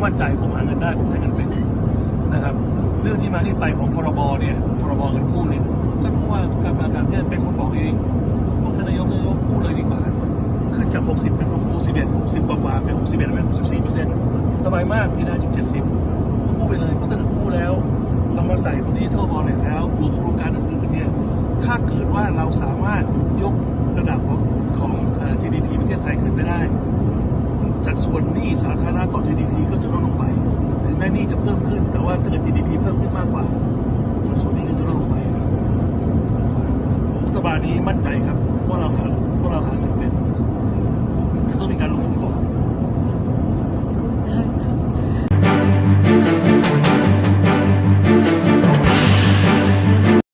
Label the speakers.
Speaker 1: ็มั่นใจผมหาเงินได้ผมหาเงินเป็นนะครับ เรื่องที่มาที่ไปของพรบเนี่ยพรบเงินกู้เนี่ยก็เพราะว่าการการแพทย์เป็นคนบอกเองบอกท่านนายกนายกกู้เลยดีกว่าขึ้นจาก 60 เป็น 61 60 กว่ากว่าเป็น 61เป็น64เปอร์เซ็นต์สบายมากพี่ได้อยู่70ก็กู้ไปเลยเพราะถ้ากู้แล้วเรามาใส่ตรงนี้เท่าบอลเลยแล้วรวมโครงการอื่นๆเนี่ยถ้าเกิดว่าเราสามารถยกระดับของของ GDP ประเทศไทยขึ้นไปได้สัดส่วนหนี้สาธารณะต่อ GDP หนี่จะเพิ่มขึ้น แต่ว่าถ้าเกิด GDP เพิ่มขึ้นมากกว่าสัดส่วนนี้ก็จะลดลงไปรัฐบาลนี้มั่นใจครับว่าเราหา